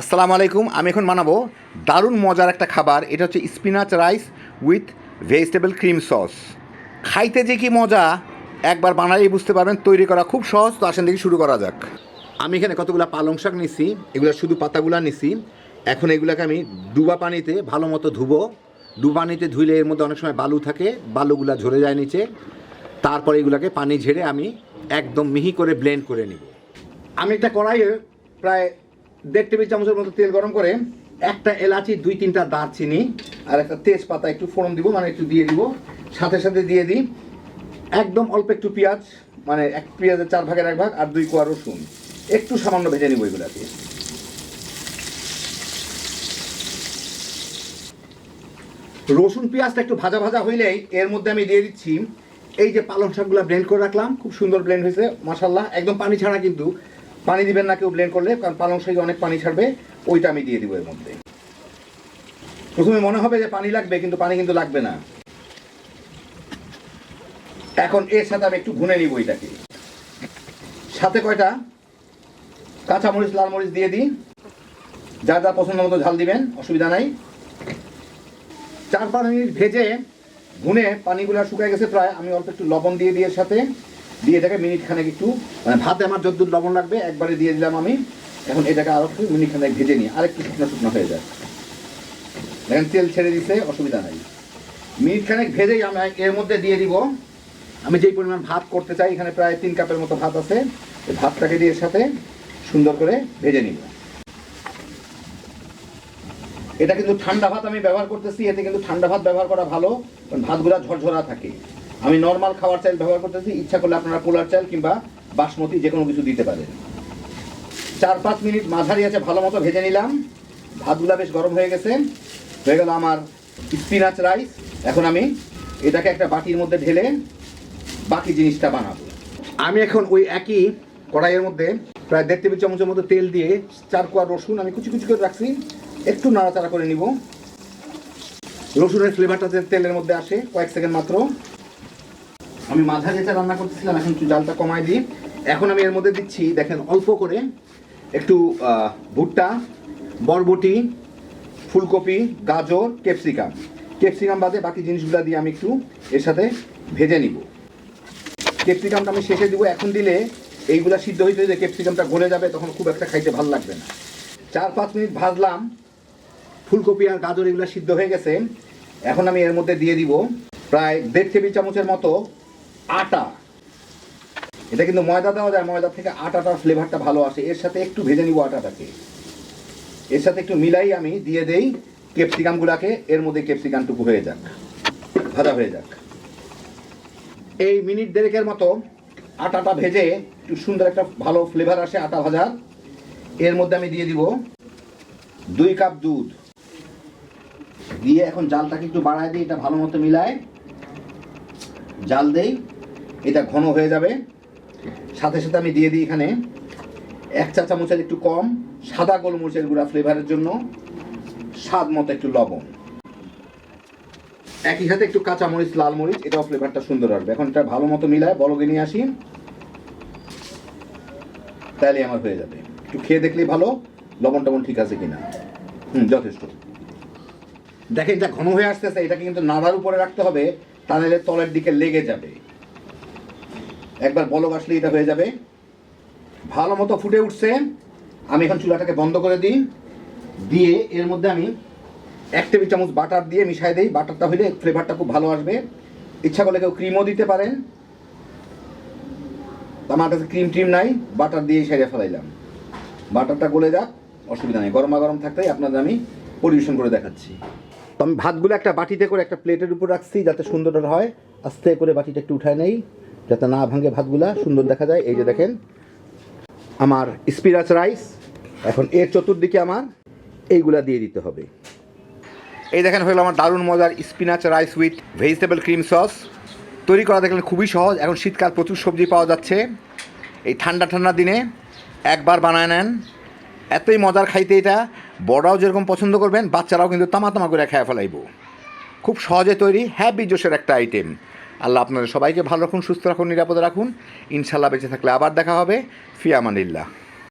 আসসালামু আলাইকুম, আমি এখন বানাবো দারুণ মজার একটা খাবার। এটা হচ্ছে spinach rice with vegetable cream sauce খাইতে যে কি মজা, একবার বানালেই বুঝতে পারবেন, তৈরি করা খুব সহজ। তো আসেন দেখি শুরু করা যাক। আমি এখানে কতগুলো পালং শাক নিছি, এগুলো শুধু পাতাগুলো নিছি। এখন এগুলোকে আমি ডুবা পানিতে ভালো মতো ধুবো। ডুবা পানিতে ধুইলে এর মধ্যে অনেক সময় বালু থাকে, বালুগুলা ঝরে যায় নিচে। তারপরে এগুলোকে পানি ঝেড়ে আমি একদম মিহি করে ব্লেন্ড করে নিব। আমি একটা কড়াইয়ে প্রায় দেড় টেবিল চামচের মতো তেল গরম করে একটা এলাচি, দুই, তিনটা দারচিনি আর একটা তেজপাতা একটু ফোড়ন দিব মানে একটু দিয়ে দিব। সাথে সাথে দিয়ে দিই একদম অল্প একটু পেঁয়াজ মানে এক পেঁয়াজের চার ভাগের এক ভাগ আর দুই কোয়া রসুন। একটু সামান্য ভেজে নিব এগুলাকে। রসুন, পেঁয়াজটা একটু ভাজা ভাজা হইলেই এর মধ্যে আমি দিয়ে দিচ্ছি। এই যে পালং শাকগুলো ব্লেন্ড করে রাখলাম, খুব সুন্দর ব্লেন্ড হয়েছে মাসাল্লাহ একদম পানি ছাড়া কিন্তু পানি দিবেন না কেউ ব্লেন্ড করলে, কারণ পালং শাকে অনেক পানি ছাড়বে, ওইটা আমি দিয়ে দিব এর মধ্যে। প্রথমে মনে হবে যে পানি লাগবে, কিন্তু পানি কিন্তু লাগবে না। এখন এর সাথে আমি একটু ভুনে নিব এটাকে। সাথে কয়টা? কাঁচামরিচ লাল মরিচ দিয়ে দিই যা যা পছন্দ মতো ঝাল দিবেন, অসুবিধা নাই। চার পাঁচ মিনিট ভেজে ভুনে পানিগুলো শুকায় গেছে প্রায়, আমি অল্প একটু লবণ দিয়ে দিয়ে সাথে। দিয়ে এটাকে মিনিট খানেক একটু মানে ভাতে আমার যদ্দূর লবণ লাগবে, একবারে দিয়ে দিলাম আমি। এখন এটাকে আরও একটু মিনিট খানেক ভেজে নিই আরেকটু শুকনো শুকনো হয়ে যায়। দেখেন, তেল ছেড়ে দিছে, অসুবিধা নাই। মিনিট খানেক ভেজেই আমি এর মধ্যে দিয়ে দিব। আমি যেই পরিমাণ ভাত করতে চাই, এখানে প্রায় তিন কাপের মতো ভাত আছে। ভাতটাকে দিয়ে সাথে সুন্দর করে ভেজে নিব। এটা কিন্তু ঠান্ডা ভাত আমি ব্যবহার করতেছি, এতে কিন্তু ঠান্ডা ভাত ব্যবহার করা ভালো, কারণ ভাতগুলা ঝরঝরা থাকে। আমি নর্মাল খাওয়ার চাল ব্যবহার করতেছি, ইচ্ছা করলে আপনারা পোলার চাল কিংবা বাসমতি যে কোনো কিছু দিতে পারেন। চার পাঁচ মিনিট মাঝারি আছে, ভালো মতো ভেজে নিলাম। ভাতগুলা বেশ গরম হয়ে গেছে। হয়ে গেল আমার স্পিনাচ রাইস এখন আমি এটাকে একটা বাটির মধ্যে ঢেলে বাকি জিনিসটা বানাবো। আমি এখন ওই একই কড়াইয়ের মধ্যে প্রায় দেড় টেবিল চামচের মতো তেল দিয়ে চার কোয়া রসুন আমি কুচি কুচি করে রাখছি। একটু নাড়াচাড়া করে নিব। রসুনের ফ্লেভারটা তেলের মধ্যে আসে, কয়েক সেকেন্ড মাত্র। আমি মাঝা যেটা রান্না করতেছিলাম, এখন একটু জালটা কমাই দিই। এখন আমি এর মধ্যে দিচ্ছি, দেখেন, অল্প করে একটু ভুট্টা, বরবটি, ফুলকপি, গাজর, ক্যাপসিকাম। ক্যাপসিকাম বাদে বাকি জিনিসগুলো দিয়ে আমি একটু এর সাথে ভেজে নিব। ক্যাপসিকামটা আমি শেষে দিব, এখন দিলে এইগুলা সিদ্ধ হইতে যে ক্যাপসিকামটা গলে যাবে, তখন খুব একটা খাইতে ভালো লাগবে না। চার পাঁচ মিনিট ভাজলাম, ফুলকপি আর গাজর এগুলো সিদ্ধ হয়ে গেছে। এখন আমি এর মধ্যে দিয়ে দিব প্রায় দেড় টেবিল চামচের মতো আটা। এটা কিন্তু ময়দা দেওয়া যায়, ময়দা থেকে আটাটার ফ্লেভারটা ভালো আসে। এর সাথে একটু ভেজে নিব আটাটাকে। এর সাথে একটু মিলাই আমি দিয়ে দেই ক্যাপসিকামগুলাকে। এর মধ্যে ক্যাপসিকামটুকু হয়ে যাক। ভাজা হয়ে যাক। এই মিনিট দেড়েকের মতো আটাটা ভেজে একটু সুন্দর একটা ভালো ফ্লেভার আসে আটা ভাজার। এর মধ্যে আমি দিয়ে দিব দুই কাপ দুধ। দিয়ে এখন জালটাকে একটু বাড়ায় দিই, এটা ভালো মতো মিলায়। জাল দেই, এটা ঘন হয়ে যাবে। সাথে সাথে আমি দিয়ে দিই এখানে এক চা চামচের একটু কম, সাদা গোলমরিচের গুঁড়া ফ্লেভারের জন্য, স্বাদ মতো একটু লবণ। একই সাথে একটু কাঁচা মরিচ, লাল মরিচ, এটাও ফ্লেভারটা সুন্দর আসবে। এখন এটা ভালো মতো মিলায় বলগে নিয়ে আসি। তাহলে আমার হয়ে যাবে। একটু খেয়ে দেখলেই ভালো, লবণ টবণ ঠিক আছে কিনা। হুম, যথেষ্ট। দেখেন, এটা ঘন হয়ে আসতেছে, এটাকে কিন্তু নাড়ার উপরে রাখতে হবে। তাহলে তলের দিকে লেগে যাবে। একবার বলক আসলে এটা হয়ে যাবে। ভালো মতো ফুটে উঠছে। আমি এখন চুলাটাকে বন্ধ করে দিই। দিয়ে এর মধ্যে আমি এক টেবিল চামচ বাটার দিয়ে মিশাই দিই। বাটারটা হইলে ফ্লেভারটা খুব ভালো আসবে। ইচ্ছা করলে কেউ ক্রিমও দিতে পারেন। আমার কাছে ক্রিম ট্রিম নাই। বাটার দিয়ে সেরে ফেলাইলাম। বাটারটা গলে যাক, অসুবিধা নেই। গরমা গরম থাকতেই আপনাদের আমি পরিবেশন করে দেখাচ্ছি। তো আমি ভাতগুলো একটা বাটিতে করে একটা প্লেটের উপর রাখছি যাতে সুন্দর হয়। আস্তে করে বাটিটা একটু উঠায় নেই, যাতে না ভাঙে ভাতগুলা, সুন্দর দেখা যায়। এই যে দেখেন, আমার স্পিরাচ রাইস, এখন এর চতুর্দিকে আমার এইগুলা দিয়ে দিতে হবে। এই দেখেন হলো আমার দারুণ মজার spinach rice with vegetable cream sauce. তৈরি করা দেখলেন খুবই সহজ, এখন শীতকাল প্রচুর সবজি পাওয়া যাচ্ছে। এই ঠান্ডা ঠান্ডা দিনে একবার বানায় নেন, এতই মজার খাইতে এটা। বড়রাও যেরকম পছন্দ করবেন, বাচ্চারাও কিন্তু তামাতামা তামা করে খেয়ে ফেলাইব। খুব সহজে তৈরি হ্যাপি জোশের একটা আইটেম আল্লাহ আপনাদের সবাইকে ভালো রাখুন, সুস্থ রাখুন, নিরাপদে রাখুন। ইনশাল্লাহ বেঁচে থাকলে আবার দেখা হবে। ফিয়ামানিল্লাহ।